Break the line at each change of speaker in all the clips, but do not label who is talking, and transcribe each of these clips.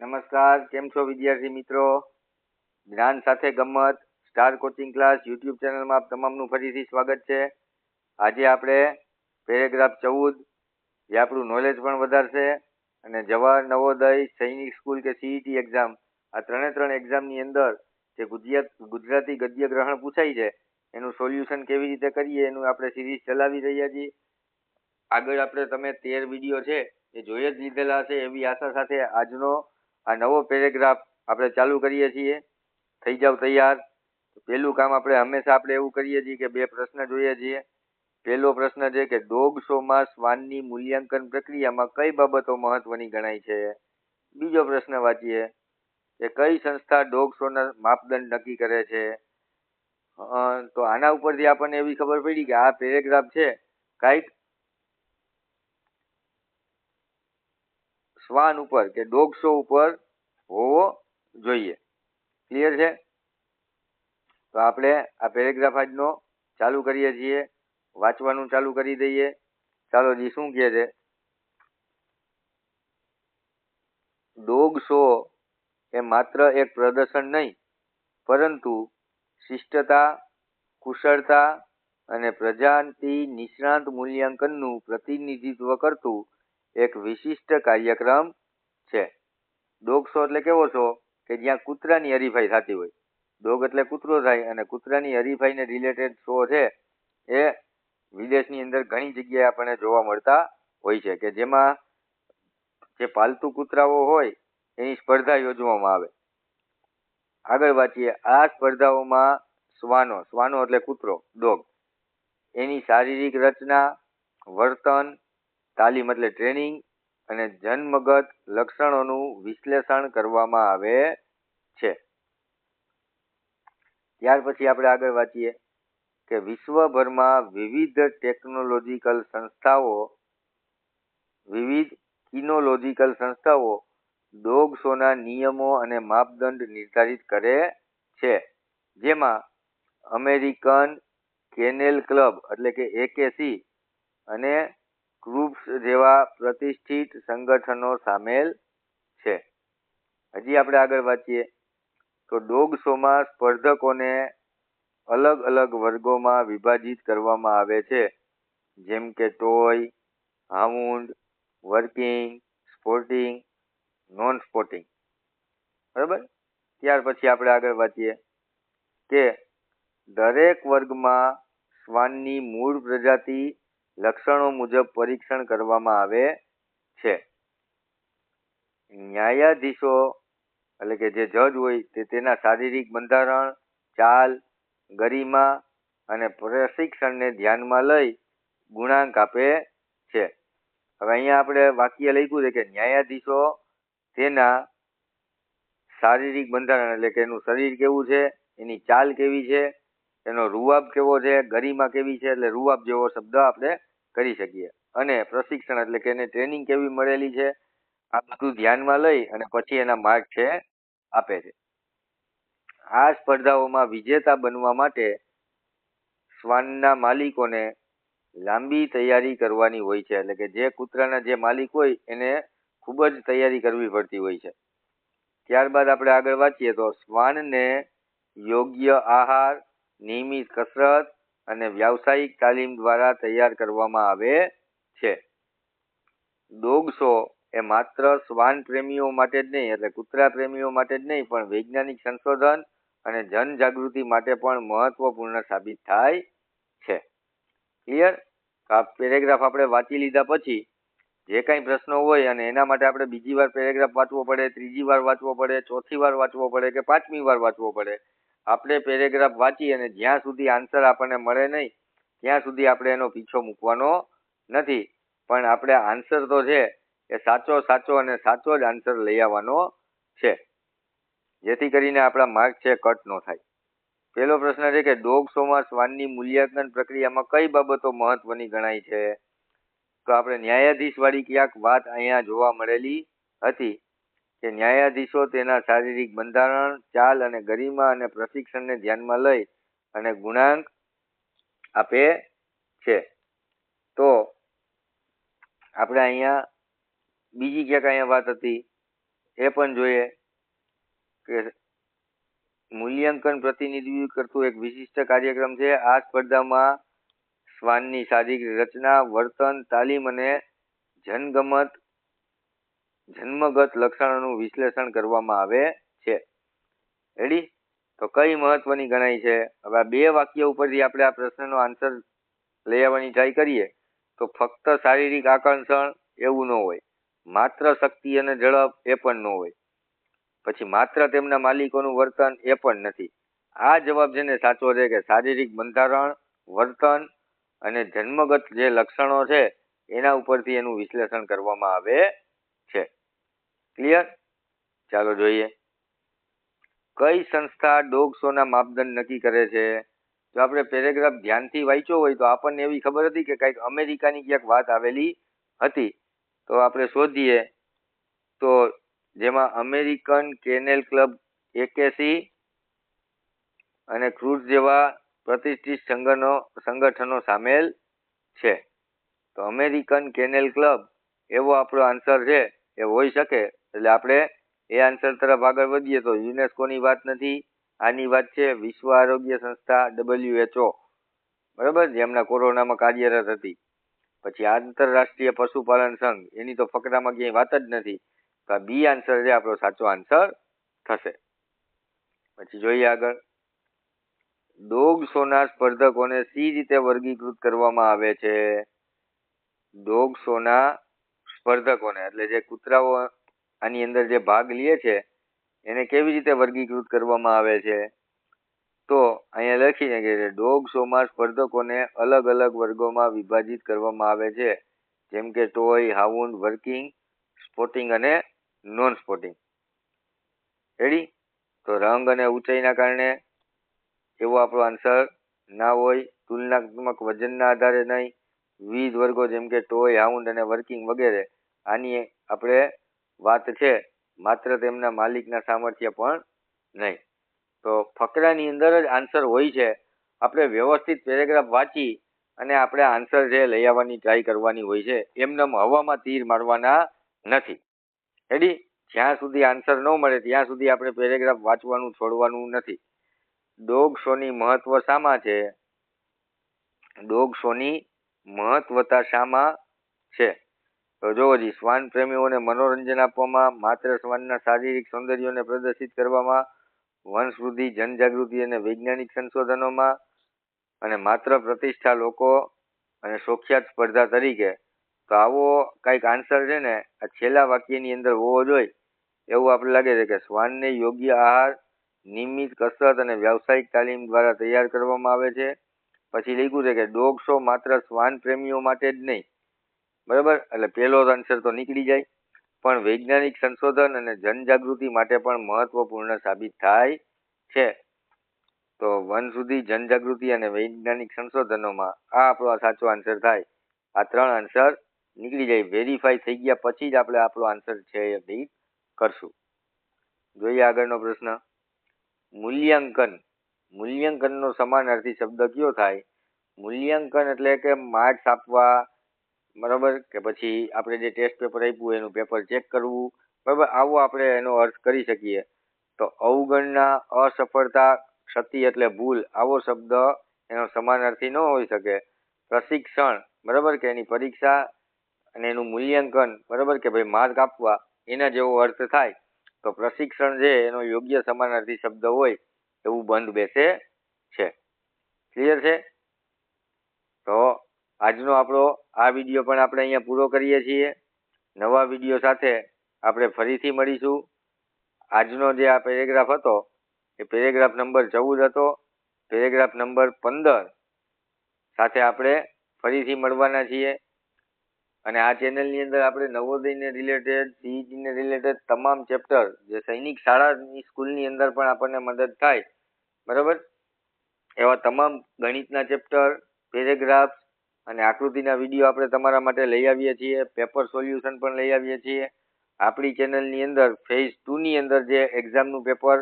નમસ્કાર, કેમ છો વિદ્યાર્થી મિત્રો? જ્ઞાન સાથે ગમત સ્ટાર કોચિંગ ક્લાસ યુટ્યુબ ચેનલમાં આપ તમામનું ફરીથી સ્વાગત છે. આજે આપણે પેરેગ્રાફ ચૌદ, જે આપણું નોલેજ પણ વધારશે અને જવાહર નવોદય સૈનિક સ્કૂલ કે સીઈટી એક્ઝામ આ ત્રણે ત્રણ એક્ઝામની અંદર જે ગુજરાત, ગુજરાતી ગદ્ય ગ્રહણ પૂછાય છે, એનું સોલ્યુશન કેવી રીતે કરીએ એનું આપણે સિરીઝ ચલાવી રહ્યા છીએ. આગળ આપણે, તમે તેર વીડિયો છે, એ જોઈ જ લીધેલા હશે એવી આશા સાથે આજનો આ નવો પેરેગ્રાફ આપણે ચાલુ કરીએ છીએ. થઈ જાવ તૈયાર. પહેલું કામ આપણે હંમેશા આપણે એવું કરીએ છીએ કે બે પ્રશ્ન જોઈએ છીએ. પહેલો પ્રશ્ન છે કે ડોગ શોમાં શ્વાનની મૂલ્યાંકન પ્રક્રિયામાં કઈ બાબતો મહત્વની ગણાય છે? બીજો પ્રશ્ન વાંચીએ કે કઈ સંસ્થા ડોગ શોના માપદંડ નક્કી કરે છે? તો આના ઉપરથી આપણને એવી ખબર પડી કે આ પેરેગ્રાફ છે. કાંઈક શ્વાન ઉપર કે ડોગ શો ઉપર હોવો જોઈએ. ક્લિયર છે? તો આપણે આ પેરેગ્રાફ આજનો ચાલુ કરીએ છીએ. વાંચવાનું ચાલુ કરી દઈએ. ચાલો જી, શું કહે છે? ડોગ એ માત્ર એક પ્રદર્શન નહીં, પરંતુ શિષ્ટતા, કુશળતા અને પ્રજાતિ નિષ્ણાંત મૂલ્યાંકનનું પ્રતિનિધિત્વ કરતું એક વિશિષ્ટ કાર્યક્રમ છે. ડોગ શો એટલે કેવો શો? કે જ્યાં કૂતરાની હરીફાઈ થતી હોય. ડોગ એટલે કૂતરો થાય અને કૂતરાની હરીફાઈને રિલેટેડ શો છે એ વિદેશની અંદર ઘણી જગ્યાએ આપણને જોવા મળતા હોય છે કે જેમાં જે પાલતુ કૂતરાઓ હોય એની સ્પર્ધા યોજવામાં આવે. આગળ વાંચીએ. આ સ્પર્ધાઓમાં શ્વાનો. શ્વાનો એટલે કૂતરો, ડોગ. એની શારીરિક રચના, વર્તન તાલીમ એટલે ટ્રેનિંગ અને જન્મગત લક્ષણોનું વિશ્લેષણ કરવામાં આવે છે. ત્યાર પછી આપણે આગળ વાંચીએ કે વિશ્વભરમાં વિવિધ ટેકનોલોજીકલ સંસ્થાઓ, વિવિધ કિનોલોજીકલ સંસ્થાઓ ડોગ નિયમો અને માપદંડ નિર્ધારિત કરે છે. જેમાં અમેરિકન કેનેલ ક્લબ એટલે કે એકેસી અને ગ્રુપ્સ જેવા પ્રતિષ્ઠિત સંગઠનો સામેલ છે. હજી આપણે આગળ વાંચીએ. તો ડોગ શોમાં સ્પર્ધકોને અલગ અલગ વર્ગોમાં વિભાજિત કરવામાં આવે છે. જેમ કે toy, hound, working, sporting non sporting બરાબર? ત્યાર પછી આપણે આગળ વાંચીએ કે દરેક વર્ગમાં શ્વાનની મૂળ પ્રજાતિ લક્ષણો મુજબ પરીક્ષણ કરવામાં આવે છે. ન્યાયાધીશો એટલે કે જે જજ હોય તે તેના શારીરિક બંધારણ, ચાલ, ગરિમા અને પ્રશિક્ષણને ધ્યાનમાં લઈ ગુણાંક આપે છે. હવે અહીંયા આપણે વાક્ય લખ્યું છે કે ન્યાયાધીશો તેના શારીરિક બંધારણ એટલે કે એનું શરીર કેવું છે, એની ચાલ કેવી છે, એનો રૂવાબ કેવો છે, ગરિમા કેવી છે, એટલે રૂવાબ જેવો શબ્દ આપણે કરી શકીએ. અને પ્રશિક્ષણ એટલે કે એને ટ્રેનિંગ કેવી મળેલી છે, આ બધું ધ્યાનમાં લઈ અને પછી એના માર્ક છે, આપે છે. આ સ્પર્ધાઓમાં વિજેતા બનવા માટે શ્વાનના માલિકોને લાંબી તૈયારી કરવાની હોય છે. એટલે કે જે કૂતરાના જે માલિક હોય, એને ખૂબ જ તૈયારી કરવી પડતી હોય છે. ત્યારબાદ આપણે આગળ વાંચીએ તો શ્વાનને યોગ્ય આહાર, નિયમિત કસરત અને વ્યાવસાયિક તાલીમ દ્વારા તૈયાર કરવામાં આવે છે. ડોગ શો એ માત્ર શ્વાન પ્રેમીઓ માટે જ નહીં, એટલે કૂતરા પ્રેમીઓ માટે જ નહીં, પણ વૈજ્ઞાનિક સંશોધન અને જનજાગૃતિ માટે પણ મહત્વપૂર્ણ સાબિત થાય છે. ક્લિયર આ પેરેગ્રાફ આપણે વાંચી લીધા પછી, જે કાંઈ પ્રશ્નો હોય અને એના માટે આપણે બીજી વાર પેરેગ્રાફ વાંચવો પડે, ત્રીજી વાર વાંચવો પડે, ચોથી વાર વાંચવો પડે કે પાંચમી વાર વાંચવો પડે આપણે પેરેગ્રાફ વાંચી અને જ્યાં સુધી આન્સર આપણને મળે નહીં, ત્યાં સુધી આપણે એનો પીછો મૂકવાનો નથી. પણ આપણે આન્સર તો છે, એ સાચો સાચો અને સાચો જ આન્સર લઈ આવવાનો છે. જેથી કરીને આપણા માર્ક છે કટ ન થાય. પહેલો પ્રશ્ન છે કે ડોગ શોમાં શ્વાનની મૂલ્યાંકન પ્રક્રિયામાં કઈ બાબતો મહત્વની ગણાય છે? તો આપણે ન્યાયાધીશ વાળી ક્યાંક વાત અહીંયા જોવા મળેલી હતી. કે ન્યાયાધીશો તેના શારીરિક બંધારણ, ચાલ અને ગરિમા અને પ્રશિક્ષણને ધ્યાનમાં લઈ અને ગુણાંક આપે છે. તો આપણે અહીંયા બીજી ક્યાંક અહીંયા વાત હતી, એ પણ જોઈએ કે મૂલ્યાંકન પ્રતિનિધિત્વ કરતું એક વિશિષ્ટ કાર્યક્રમ છે. આ સ્પર્ધામાં શ્વાનની શારીરિક રચના, વર્તન, તાલીમ અને જનગમત જન્મગત લક્ષણોનું વિશ્લેષણ કરવામાં આવે છે. રેડી તો કઈ મહત્વની ગણાય છે? હવે આ બે વાક્ય ઉપરથી આપણે આ પ્રશ્નનો આન્સર લઈ આવવાની ટ્રાય કરીએ. તો ફક્ત શારીરિક આકર્ષણ એવું ન હોય. માત્ર શક્તિ અને ઝડપ એ પણ ન હોય. પછી માત્ર તેમના માલિકોનું વર્તન એ પણ નથી. આ જવાબ છે ને સાચો છે કે શારીરિક બંધારણ, વર્તન અને જન્મગત જે લક્ષણો છે, એના ઉપરથી એનું વિશ્લેષણ કરવામાં આવે ક્લિયર ચાલો જોઈએ. કઈ સંસ્થા ડોગ શોના માપદંડ નક્કી કરે છે? જો આપણે પેરેગ્રાફ ધ્યાનથી વાંચ્યો હોય તો આપણને એવી ખબર હતી કે કંઈક અમેરિકાની ક્યાંક વાત આવેલી હતી. તો આપણે શોધીએ. તો જેમાં અમેરિકન કેનેલ ક્લબ એકેસી અને ક્રૂઝ જેવા પ્રતિષ્ઠિત સંગઠનો સંગઠનો સામેલ છે. તો અમેરિકન કેનેલ ક્લબ એવો આપણો આન્સર છે, એ હોઈ શકે. એટલે આપણે એ આન્સર તરફ આગળ વધીએ તો યુનેસ્કોની વાત નથી, આની વાત છે વિશ્વ આરોગ્ય સંસ્થા ડબલ્યુએચઓ બરાબર? જેમના કોરોનામાં કાર્યરત હતી. પછી આંતરરાષ્ટ્રીય પશુપાલન સંઘ, એની તો ફકરામાં ક્યાંય વાત જ નથી. તો આ બી આન્સર છે, આપણો સાચો આન્સર થશે. પછી જોઈએ આગળ. ડોગ શોના સ્પર્ધકોને સી રીતે વર્ગીકૃત કરવામાં આવે છે? ડોગ શોના સ્પર્ધકોને, એટલે જે કૂતરાઓ આની અંદર જે ભાગ લે છે, એને કેવી રીતે વર્ગીકૃત કરવામાં આવે છે? તો અહીંયા લખીને કે ડોગ શોમાં સ્પર્ધકોને અલગ અલગ વર્ગોમાં વિભાજિત કરવામાં આવે છે. જેમ કે ટોય, હાઉન્ડ, વર્કિંગ, સ્પોર્ટિંગ અને નોન સ્પોર્ટિંગ. રેડી તો રંગ અને ઊંચાઈના કારણે એવો આપણો આન્સર ના હોય. તુલનાત્મક વજનના આધારે નહીં. વિવિધ વર્ગો જેમ કે ટોય, હાઉન્ડ અને વર્કિંગ વગેરે. આની આપણે વાત છે, માત્ર તેમના માલિકના સામર્થ્ય પણ નહીં. તો ફકરાની અંદર જ આન્સર હોય છે. આપણે વ્યવસ્થિત પેરેગ્રાફ વાંચી અને આપણે આન્સર જે લઈ આવવાની ટ્રાય કરવાની હોય છે, એમનેમ હવામાં તીર મારવાના નથી. રેડી જ્યાં સુધી આન્સર ન મળે, ત્યાં સુધી આપણે પેરેગ્રાફ વાંચવાનું, છોડવાનું નથી. ડોગ શોની મહત્વ શામાં છે? ડોગ શોની મહત્વતા શામાં છે. તો જોવો જી, શ્વાન પ્રેમીઓને મનોરંજન આપવામાં, માત્ર શ્વાનના શારીરિક સૌંદર્યને પ્રદર્શિત કરવામાં વંશવૃદ્ધિ જનજાગૃતિ અને વૈજ્ઞાનિક સંશોધનોમાં અને માત્ર પ્રતિષ્ઠા લોકો અને સોખ્યાત સ્પર્ધા તરીકે. તો આવો કંઈક આન્સર છે ને, આ છેલ્લા વાક્યની અંદર હોવો જોઈએ. એવું આપણે લાગે છે કે શ્વાનને યોગ્ય આહાર, નિયમિત કસરત અને વ્યાવસાયિક તાલીમ દ્વારા તૈયાર કરવામાં આવે છે? પછી લખ્યું છે કે ડોગ શો માત્ર શ્વાન પ્રેમીઓ માટે જ નહીં. બરાબર? એટલે પહેલો આન્સર તો નીકળી જાય. પણ વૈજ્ઞાનિક સંશોધન અને જનજાગૃતિ માટે પણ મહત્વપૂર્ણ સાબિત થાય છે. તો વન સુધી જનજાગૃતિ અને વૈજ્ઞાનિક સંશોધનોમાં આ આપણો સાચો આન્સર થાય. આ ત્રણ આન્સર નીકળી જાય. વેરીફાઈ થઈ ગયા પછી જ આપણે આપણો આન્સર છે એ ડીટ કરશું. જોઈએ આગળનો પ્રશ્ન. મૂલ્યાંકન. મૂલ્યાંકનનો સમાનાર્થી શબ્દ કયો થાય? મૂલ્યાંકન એટલે કે માર્ક્સ આપવા બરાબર? કે પછી આપણે જે ટેસ્ટ પેપર આપ્યું એનું પેપર ચેક કરવું, બરાબર? આવો આપણે એનો અર્થ કરી શકીએ. તો અવગણના અસફળતા ક્ષતિ એટલે ભૂલ. આવો શબ્દ એનો સમાનાર્થી ન હોઈ શકે. પ્રશિક્ષણ, બરાબર? કે એની પરીક્ષા અને એનું મૂલ્યાંકન, બરાબર? કે ભાઈ માર્ક આપવા, એના જેવો અર્થ થાય. તો પ્રશિક્ષણ છે એનો યોગ્ય સમાનાર્થી શબ્દ હોય, એવું બંધ બેસે છે. ક્લિયર છે? તો આજનો આપણો આ વીડિયો પણ આપણે અહીંયા પૂરો કરીએ છીએ. નવા વીડિયો સાથે આપણે ફરીથી મળીશું. આજનો જે આ પેરેગ્રાફ હતો, એ પેરેગ્રાફ નંબર ચૌદ હતો. પેરેગ્રાફ નંબર પંદર સાથે આપણે ફરીથી મળવાના છીએ. અને આ ચેનલની અંદર આપણે નવોદયને રિલેટેડ સીઈટીને રિલેટેડ તમામ ચેપ્ટર જે સૈનિક શાળાની સ્કૂલની અંદર પણ આપણને મદદ થાય. બરાબર? એવા તમામ ગણિતના ચેપ્ટર પેરેગ્રાફ અને આકૃતિના વીડિયો આપણે તમારા માટે લઈ આવીએ છીએ. પેપર સોલ્યુશન પણ લઈ આવીએ છીએ. આપણી ચેનલની અંદર ફેઝ ટુની અંદર જે એક્ઝામનું પેપર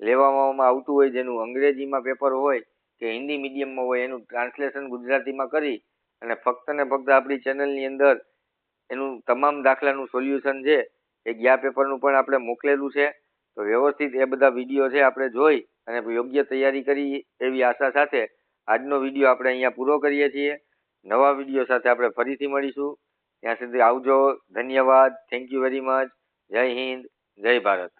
લેવામાં આવતું હોય, જેનું અંગ્રેજીમાં પેપર હોય કે હિન્દી મીડિયમમાં હોય, એનું ટ્રાન્સલેશન ગુજરાતીમાં કરી અને ફક્ત ને ફક્ત આપણી ચેનલની અંદર એનું તમામ દાખલાનું સોલ્યુશન છે એ ગયા પેપરનું પણ આપણે મોકલેલું છે. તો વ્યવસ્થિત એ બધા વીડિયો છે આપણે જોઈ અને યોગ્ય તૈયારી કરી એવી આશા સાથે આજનો વીડિયો આપણે અહીંયા પૂરો કરીએ છીએ. નવા વીડિયો સાથે આપણે ફરીથી મળીશું. ત્યાં સુધી આવજો. ધન્યવાદ. થેન્ક યુ વેરી મચ જય હિન્દ. જય ભારત.